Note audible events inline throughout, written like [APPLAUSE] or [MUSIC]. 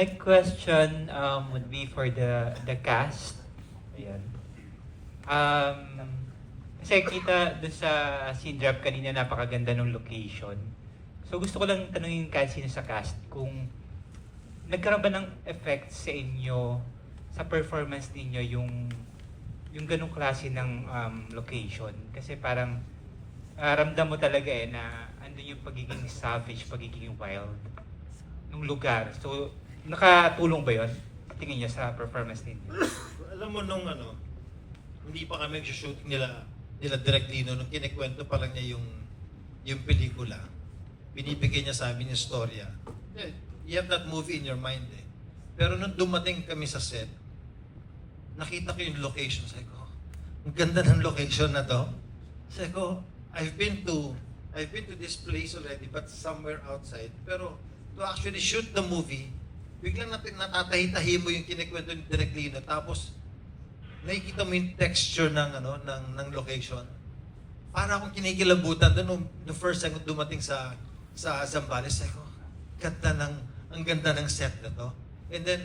my question um, would be for the the cast. Ayan. Um, kasi kita doon sa scene drop kanina napakaganda ng location. So gusto ko lang tanungin kahit sino sa cast kung nagkaroon ba ng effect sa inyo sa performance ninyo yung yung ganong klase ng um, location kasi parang ah, ramdam mo talaga eh na andun yung pagiging savage, pagiging wild ng lugar. So nakatulong ba yon tingin niyo sa performance ninyo? [COUGHS] Alam mo nung ano, hindi pa kami nag-shoot nila, nila directly no, nung kinikwento pa lang niya yung, yung pelikula, binibigay niya sa amin yung storya. Eh, You have that movie in your mind eh. Pero nung dumating kami sa set, nakita ko yung location. Sabi ko, ang ganda ng location na to. Sabi ko, I've been to, I've been to this place already, but somewhere outside. Pero to actually shoot the movie, biglang natin natatahi-tahi mo yung kinikwento ni Direk Lino. Tapos, nakikita mo yung texture ng, ano, ng, ng location. Para akong kinikilabutan doon nung, nung first time dumating sa sa Zambales. Sabi ko, ganda ng, ang ganda ng set na to. And then,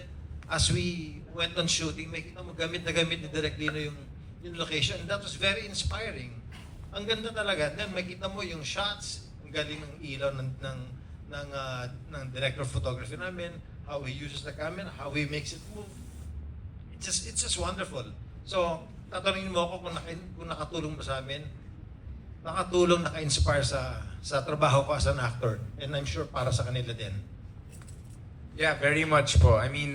as we went on shooting, may kita mo gamit na gamit ni Direk Lino yung, yung location. And that was very inspiring. Ang ganda talaga. Then, makita mo yung shots, ang galing ng ilaw ng, ng, ng, ah, ng director of photography namin, how he uses the camera, how he makes it move. It's just, it's just wonderful. So, tatanungin mo ako kung, naka, kung nakatulong ba sa amin. Nakatulong, naka-inspire sa sa trabaho ko as an actor. And I'm sure para sa kanila din. Yeah, very much po. I mean,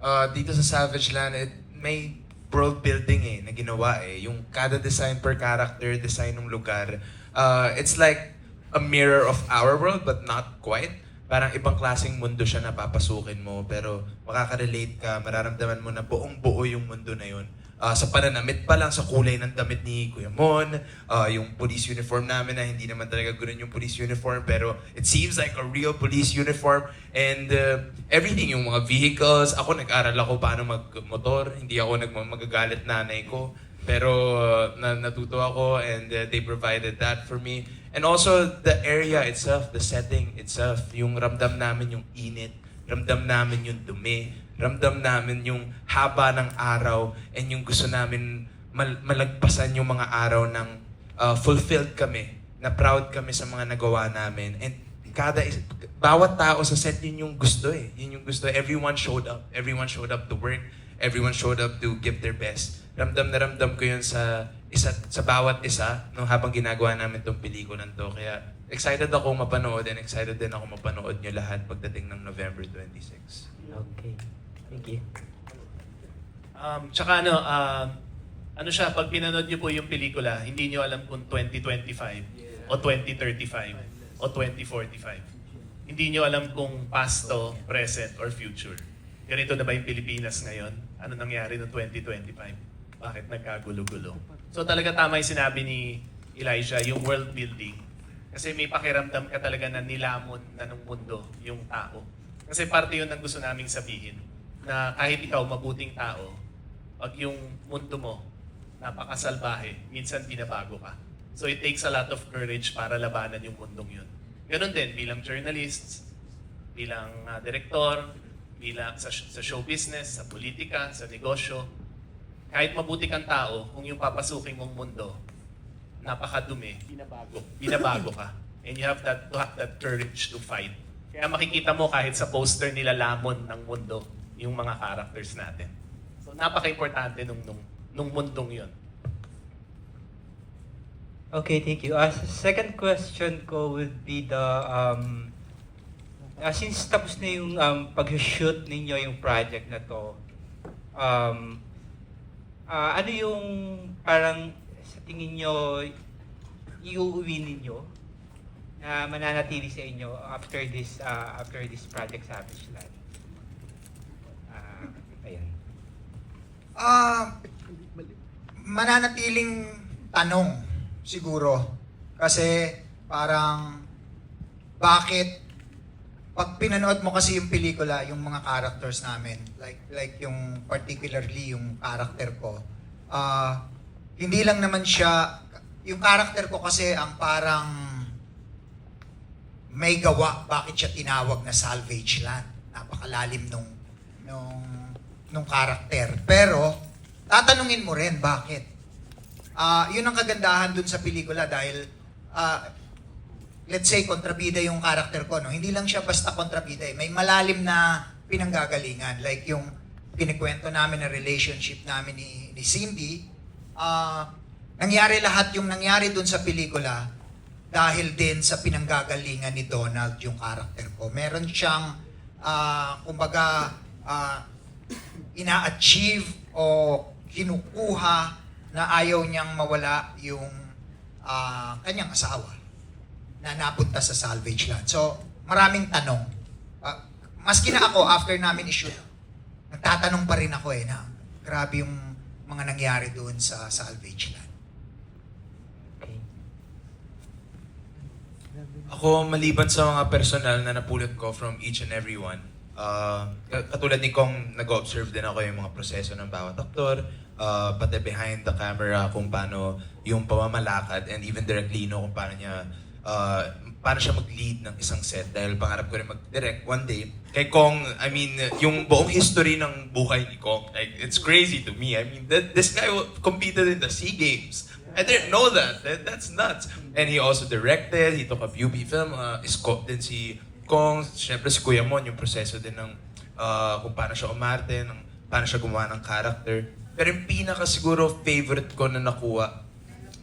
uh, dito sa Savage Land, it, may world building eh, na ginawa eh. Yung kada design per character, design ng lugar. Uh, it's like a mirror of our world, but not quite. Parang ibang klaseng mundo siya na papasukin mo, pero makaka-relate ka, mararamdaman mo na buong buo yung mundo na yun. Uh, sa pananamit pa lang, sa kulay ng damit ni Kuya Mon, uh, yung police uniform namin na hindi naman talaga ganun yung police uniform, pero it seems like a real police uniform. And uh, everything, yung mga vehicles, ako nag-aral ako paano mag-motor, hindi ako nag magagalit nanay ko. Pero uh, na natuto ako and uh, they provided that for me. And also the area itself, the setting itself, yung ramdam namin yung init, ramdam namin yung dumi, ramdam namin yung haba ng araw and yung gusto namin mal- malagpasan yung mga araw ng uh, fulfilled kami, na proud kami sa mga nagawa namin. And kada is- bawat tao sa set yun yung gusto eh. Yun yung gusto. Everyone showed up. Everyone showed up to work. Everyone showed up to give their best. Ramdam na ramdam ko yun sa isa sa bawat isa no habang ginagawa namin tong pelikulan to. Kaya excited ako mapanood and excited din ako mapanood nyo lahat pagdating ng November 26. Okay. Thank you. Um, tsaka ano, um, ano siya, pag pinanood niyo po yung pelikula, hindi niyo alam kung 2025 o 2035 o 2045. Hindi niyo alam kung past to, present, or future. Ganito na ba yung Pilipinas ngayon? Ano nangyari noong 2025? Bakit nagkagulo-gulo? So talaga tama yung sinabi ni Elijah, yung world building. Kasi may pakiramdam ka talaga na nilamon na ng mundo yung tao. Kasi parte yun ng gusto naming sabihin na kahit ikaw mabuting tao, pag yung mundo mo napakasalbahe, minsan binabago ka. So it takes a lot of courage para labanan yung mundong yun. Ganon din bilang journalists, bilang uh, direktor, bilang sa, sa show business, sa politika, sa negosyo. Kahit mabuti kang tao, kung yung papasukin mong mundo, napakadumi, binabago. Binabago ka. And you have that, to have that courage to fight. Kaya makikita mo kahit sa poster nila lamon ng mundo, yung mga characters natin. So napaka-importante nung, nung, nung mundong yun. Okay, thank you. Uh, second question ko would be the um uh, since tapos na yung um, pag-shoot ninyo yung project na to, um, uh, ano yung parang sa tingin nyo iuwi ninyo na mananatili sa inyo after this uh, after this project Savage Land? Uh, ayan. Ah, mananatiling tanong siguro. Kasi parang bakit pag pinanood mo kasi yung pelikula, yung mga characters namin, like like yung particularly yung character ko, ah hindi lang naman siya yung character ko kasi ang parang may gawa bakit siya tinawag na salvage land. Napakalalim nung nung nung karakter. Pero tatanungin mo rin bakit. Ah, 'yun ang kagandahan dun sa pelikula dahil ah, let's say kontrabida yung karakter ko no. Hindi lang siya basta kontrabida, eh. may malalim na pinanggagalingan like yung kinikwento namin na relationship namin ni ni Cindy. Ah, nangyari lahat yung nangyari dun sa pelikula dahil din sa pinanggagalingan ni Donald yung karakter ko. Meron siyang, ah, kumbaga, ah, ina-achieve o kinukuha na ayaw niyang mawala yung ah, kanyang asawa na napunta sa salvage land. So, maraming tanong. Ah, maski na ako, after namin i-shoot, nagtatanong pa rin ako eh na grabe yung mga nangyari doon sa salvage land. Okay. Ako, maliban sa mga personal na napulot ko from each and every one, uh, katulad ni Kong, nag-observe din ako yung mga proseso ng bawat aktor, uh, pati behind the camera kung paano yung pamamalakad and even Direk Lino kung paano niya uh, paano siya mag-lead ng isang set dahil pangarap ko rin mag-direct one day. Kay Kong, I mean, yung buong history ng buhay ni Kong, like, it's crazy to me. I mean, that, this guy competed in the SEA Games. I didn't know that. that. That's nuts. And he also directed, he took a UP film, uh, scope din si Kong, syempre si Kuya Mon, yung proseso din ng uh, kung paano siya umarte, ng, paano siya gumawa ng character. Pero yung pinaka siguro favorite ko na nakuha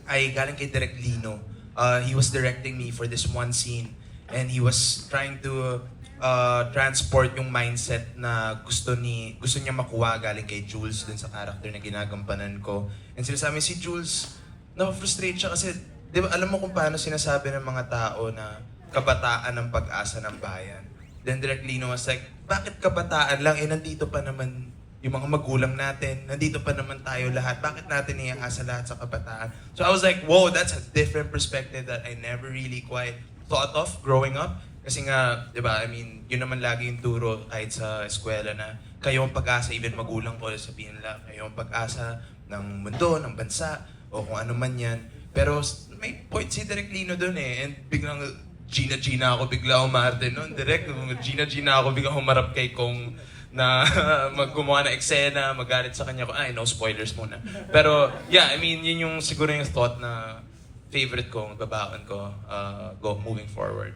ay galing kay Direk Lino. Uh, he was directing me for this one scene and he was trying to uh, transport yung mindset na gusto ni gusto niya makuha galing kay Jules dun sa character na ginagampanan ko. And sinasabi si Jules, na-frustrate siya kasi, di ba, alam mo kung paano sinasabi ng mga tao na kabataan ng pag-asa ng bayan. Then Direk Lino was like, bakit kabataan lang? Eh, nandito pa naman yung mga magulang natin. Nandito pa naman tayo lahat. Bakit natin iaasa lahat sa kabataan? So I was like, whoa, that's a different perspective that I never really quite thought of growing up. Kasi nga, di ba, I mean, yun naman lagi yung turo kahit sa eskwela na kayo ang pag-asa, even magulang ko, sabihin nila, kayo ang pag-asa ng mundo, ng bansa, o kung ano man yan. Pero may point si Direk Lino doon eh. And biglang Gina Gina ako bigla umarte noon. Direk, Gina Gina ako biglang humarap kay Kong na [LAUGHS] maggumawa ng eksena, magalit sa kanya ko. Ay, no spoilers muna. Pero, yeah, I mean, yun yung siguro yung thought na favorite kong babaon ko uh, go moving forward.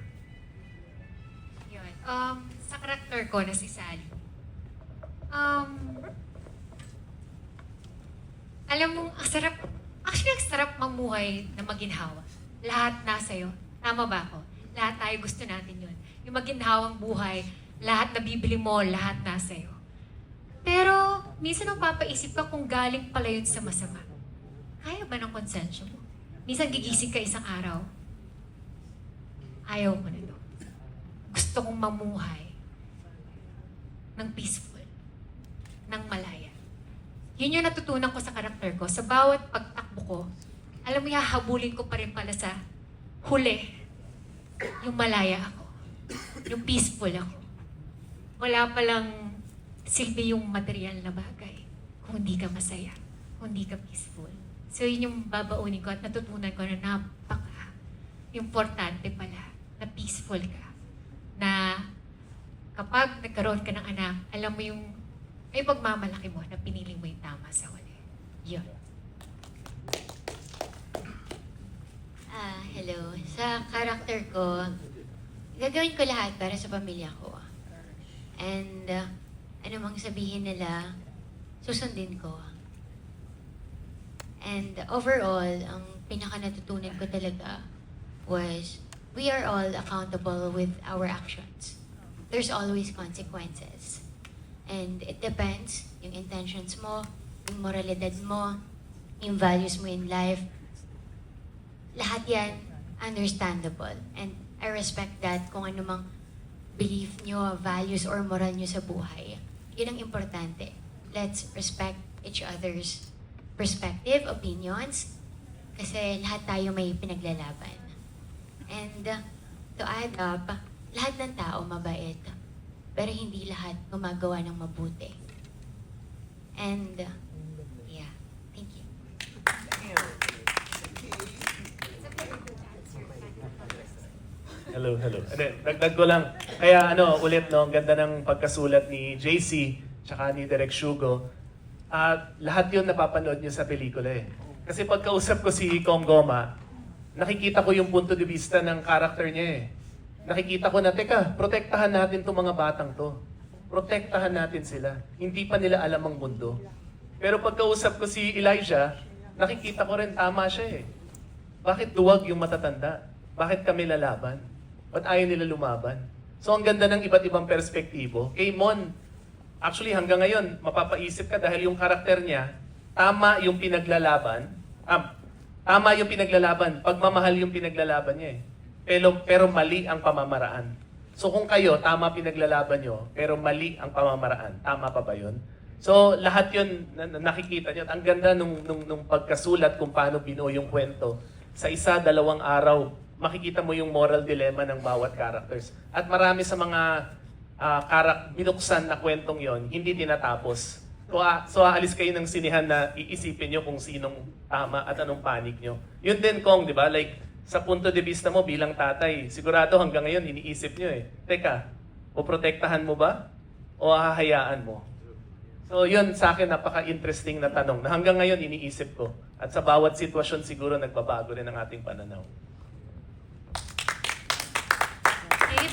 Yun. Um, sa karakter ko na si Sally. Um, alam mo, ang sarap, actually ang sarap mamuhay na maginhawa. Lahat nasa iyo. Tama ba ako? Lahat tayo gusto natin yun. Yung maginhawang buhay, lahat na bibili mo, lahat nasa iyo. Pero, minsan papaisip ka kung galing pala yun sa masama. Kaya ba ng konsensya mo? Minsan gigising ka isang araw, ayaw ko na to. Gusto kong mamuhay ng peaceful, ng malaya. Yun yung natutunan ko sa karakter ko. Sa bawat pagtakbo ko, alam mo, hahabulin ko pa rin pala sa huli, yung malaya ako. Yung peaceful ako. Wala palang silbi yung material na bagay kung hindi ka masaya, kung hindi ka peaceful. So yun yung babaunin ko at natutunan ko na napaka importante pala na peaceful ka. Na kapag nagkaroon ka ng anak, alam mo yung ay pagmamalaki mo na pinili mo yung tama sa huli. Yun. Ah, hello. Sa character ko, gagawin ko lahat para sa pamilya ko. And uh, ano mang sabihin nila, susundin ko. And overall, ang pinaka natutunan ko talaga was we are all accountable with our actions. There's always consequences. And it depends yung intentions mo, yung moralidad mo, yung values mo in life, lahat yan understandable. And I respect that kung ano belief nyo, values, or moral nyo sa buhay. Yun ang importante. Let's respect each other's perspective, opinions, kasi lahat tayo may pinaglalaban. And uh, to add up, lahat ng tao mabait, pero hindi lahat gumagawa ng mabuti. And, yeah, thank you. Hello, hello. Hindi, dagdag ko lang. Kaya ano, ulit no, ang ganda ng pagkasulat ni JC tsaka ni Direk Shugo, at lahat yun napapanood niyo sa pelikula eh. Kasi pagkausap ko si Kong Goma, nakikita ko yung punto de vista ng character niya eh. Nakikita ko na, teka, protektahan natin itong mga batang to. Protektahan natin sila. Hindi pa nila alam ang mundo. Pero pagkausap ko si Elijah, nakikita ko rin tama siya eh. Bakit duwag yung matatanda? Bakit kami lalaban? Ba't ayaw nila lumaban? So ang ganda ng iba't ibang perspektibo. Kay Mon, actually hanggang ngayon, mapapaisip ka dahil yung karakter niya, tama yung pinaglalaban. Ah, tama yung pinaglalaban. Pagmamahal yung pinaglalaban niya eh. Pero, pero mali ang pamamaraan. So kung kayo, tama pinaglalaban nyo, pero mali ang pamamaraan, tama pa ba yun? So lahat yun na, na- nakikita nyo. Ang ganda nung, nung, nung pagkasulat kung paano binuo yung kwento. Sa isa, dalawang araw, makikita mo yung moral dilemma ng bawat characters. At marami sa mga karak binuksan na kwentong yon hindi tinatapos. So, ah, so aalis kayo ng sinihan na iisipin nyo kung sinong tama at anong panig nyo. Yun din, Kong, di ba? Like, sa punto de vista mo bilang tatay, sigurado hanggang ngayon iniisip nyo eh. Teka, o protektahan mo ba? O hahayaan mo? So yun sa akin napaka-interesting na tanong na hanggang ngayon iniisip ko. At sa bawat sitwasyon siguro nagbabago rin ang ating pananaw. Okay,